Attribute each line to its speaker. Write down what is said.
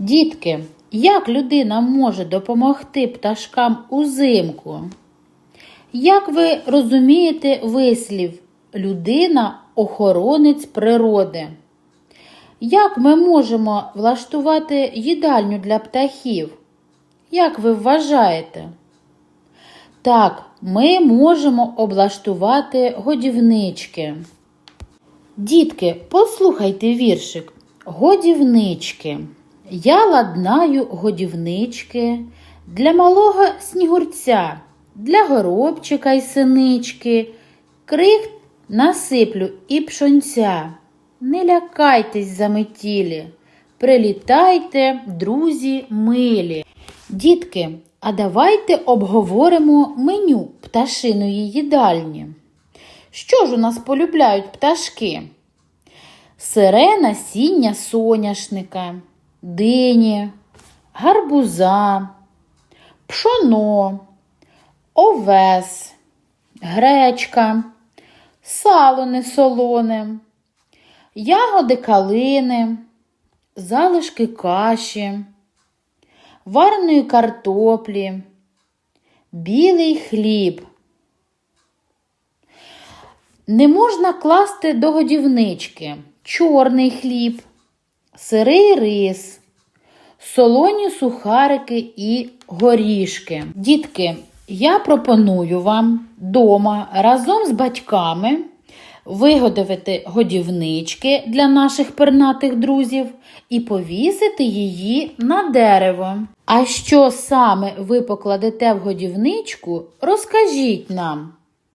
Speaker 1: Дітки, як людина може допомогти пташкам узимку? Як ви розумієте вислів людина охоронець природи? Як ми можемо влаштувати їдальню для птахів? Як ви вважаєте? Так, ми можемо облаштувати годівнички. Дітки, послухайте віршик. Годівнички. Я ладнаю годівнички для малого снігурця, для горобчика й синички. Крихт насиплю і пшонця. Не лякайтесь заметілі, прилітайте, друзі милі. Дітки, а давайте обговоримо меню пташиної їдальні. Що ж у нас полюбляють пташки? Сире насіння соняшника, дині, гарбуза, пшоно, овес, гречка, сало несолоне, ягоди калини, залишки каші, вареної картоплі, білий хліб. Не можна класти до годівнички чорний хліб, сирий рис, солоні сухарики і горішки. Дітки, я пропоную вам дома разом з батьками виготовити годівнички для наших пернатих друзів і повісити її на дерево. А що саме ви покладете в годівничку, розкажіть нам.